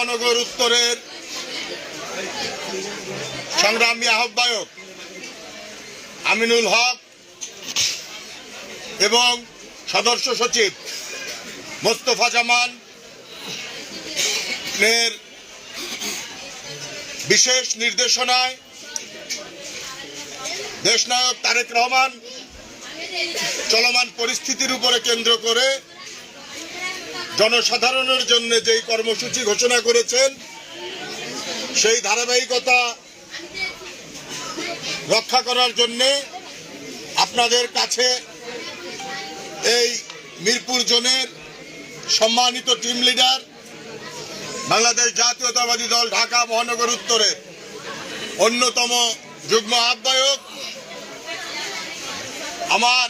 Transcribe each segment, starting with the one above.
মহানগর উত্তরের সংগ্রামী আহ্বায়ক আমিনুল হক এবং সদস্য সচিব মোস্তফা জামান এর বিশেষ নির্দেশনায় দেশনায়ক তারেক রহমান চলমান পরিস্থিতির উপরে কেন্দ্র করে জনসাধারণের জন্য যেই কর্মসূচি ঘোষণা করেছেন, সেই ধারাবাহিকতা রক্ষা করার জন্য আপনাদের কাছে এই মিরপুর জোনের সম্মানিত টিম লিডার বাংলাদেশ জাতীয়তাবাদী দল ঢাকা মহানগর উত্তরের অন্যতম যুগ্ম আহ্বায়ক, আমার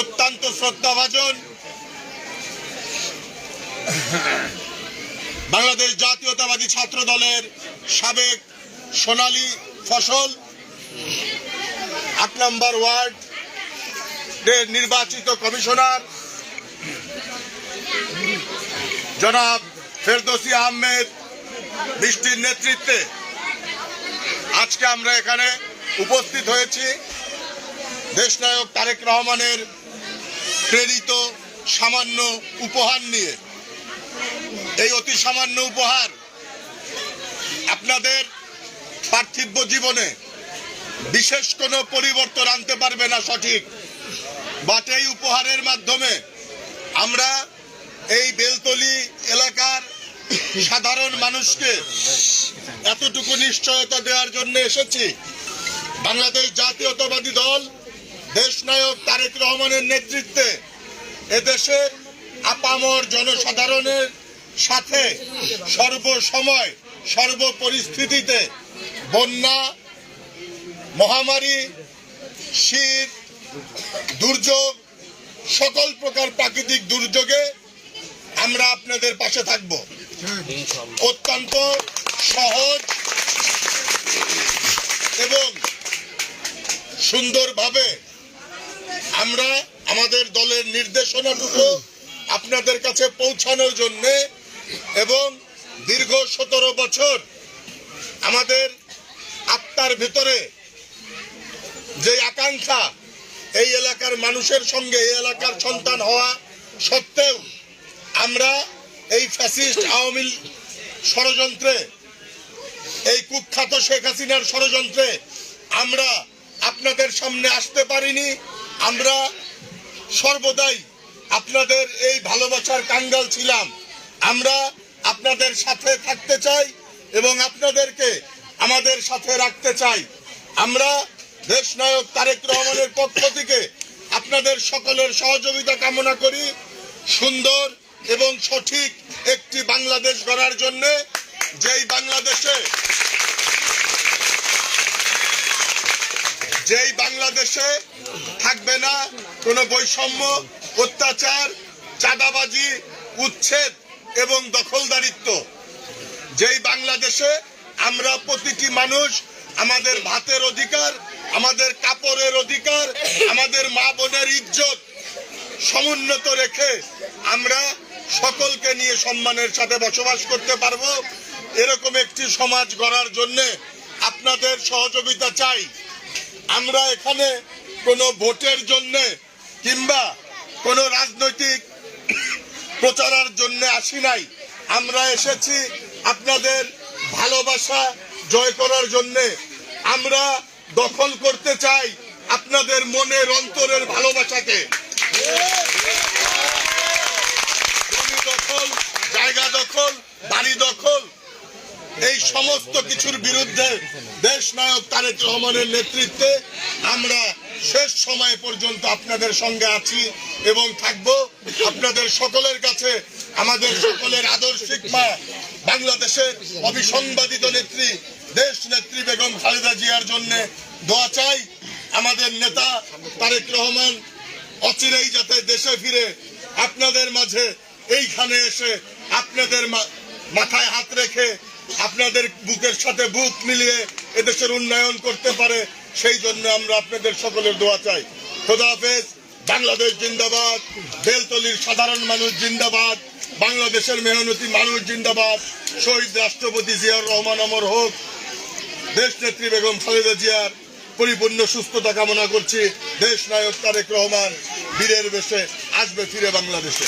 অত্যন্ত শ্রদ্ধাভাজন বাংলাদেশ জাতীয়তাবাদী ছাত্র দলের সাবেক সোনালী ফসল আট নম্বর ওয়ার্ড নির্বাচিত কমিশনার জনাব ফেরদৌসি আহমেদ বৃষ্টির নেতৃত্বে। আজকে আমরা এখানে উপস্থিত হয়েছি। দেশনায়ক তারেক রহমানের প্রেরিত সামান্য উপহার নিয়ে। এই অতি সামান্য উপহার আপনাদের পার্থিব্য জীবনে বিশেষ কোনো পরিবর্তন আনতে পারবে না সঠিক। বাট এই উপহারের মাধ্যমে আমরা এই বেলতলি এলাকার সাধারণ মানুষকে এতটুকু নিশ্চয়তা দেওয়ার জন্য এসেছি। বাংলাদেশ জাতীয়তাবাদী দল, দেশনায়ক তারেক রহমানের নেতৃত্বে এদেশের আপামর জনসাধারণের সাথে সর্বসময় সর্বপরিস্থিতিতে বন্যা, মহামারী, শীত, দুর্যোগ, সকল প্রকার প্রাকৃতিক দুর্যোগে আমরা আপনাদের পাশে থাকব। অত্যন্ত সহজ এবং সুন্দরভাবে আমরা আমাদের দলের নির্দেশনাটুকু আপনাদের কাছে পৌঁছানোর জন্য এবং দীর্ঘ সতেরো বছর আমাদের আত্মার ভিতরে যে আকাঙ্ক্ষা, এই এলাকার মানুষের সঙ্গে, এই এলাকার সন্তান হওয়া সত্ত্বেও আমরা এই ফ্যাসিস্ট আওয়ামী ষড়যন্ত্রে, এই কুখ্যাত শেখ হাসিনার ষড়যন্ত্রে আমরা আপনাদের সামনে আসতে পারিনি। আমরা সর্বদাই আপনাদের এই ভালোবাসার কাঙ্গাল ছিলাম। আমরা আপনাদের সাথে থাকতে চাই এবং আপনাদেরকে আমাদের সাথে রাখতে চাই। আমরা দেশ নায়ক তারেক রহমানের পক্ষ থেকে আপনাদের সকলের সহযোগিতা কামনা করি। সুন্দর এবং সঠিক একটি বাংলাদেশ গড়ার জন্য, যেই বাংলাদেশে যেই বাংলাদেশে থাকবে না কোনো বৈষম্য, অত্যাচার, চাঁদাবাজি, উচ্ছেদ এবং দখলদারিত্ব। যেই বাংলাদেশে আমরা প্রতিটি মানুষ আমাদের ভাতের অধিকার, আমাদের কাপড়ের অধিকার, আমাদের মা বোনের ইজ্জত সমুন্নত রেখে আমরা সকলকে নিয়ে সম্মানের সাথে বসবাস করতে পারব, এরকম একটি সমাজ গড়ার জন্য আপনাদের সহযোগিতা চাই। আমরা এখানে কোনো ভোটের জন্য কিংবা কোনো রাজনৈতিক প্রচারের জন্য আসি নাই। আমরা এসেছি আপনাদের ভালোবাসা জয় করার জন্য। আমরা দখল করতে চাই আপনাদের মনের অন্তরের ভালোবাসাকে। দখল, জায়গা দখল, বাড়ি দখল, এই সমস্ত কিছুর বিরুদ্ধে দেশ নায়ক তারেক রহমানের নেতৃত্বে আমরা শেষ সময় পর্যন্ত আপনাদের সঙ্গে আছি এবং থাকব। আপনাদের সকলের কাছে, আমাদের সকলের আদর্শিক মা, বাংলাদেশের অবিসংবাদিত নেত্রী, দেশ নেত্রী বেগম খালেদা জিয়ার জন্য দোয়া চাই। আমাদের নেতা তারেক রহমান, অচিরেই যাতে দেশে ফিরে আপনাদের মাঝে এইখানে এসে আপনাদের মাথায় হাত রেখে আপনাদের বুকের সাথে বুক মিলিয়ে এদেশের উন্নয়ন করতে পারে। সেই জন্য আমরা আপনাদের সকলের দোয়া চাই। খোদা হাফেজ, বাংলাদেশ জিন্দাবাদ, বেলতলির সাধারণ মানুষ জিন্দাবাদ, বাংলাদেশের মেহনতি মানুষ জিন্দাবাদ, শহীদ রাষ্ট্রপতি জিয়াউর রহমান অমর হোক দেশ নেত্রী বেগম খালেদা জিয়ার পরিপূর্ণ সুস্থতা কামনা করছি দেশ নায়ক তারেক রহমান, বীরের বেশে আসবে ফিরে বাংলাদেশে।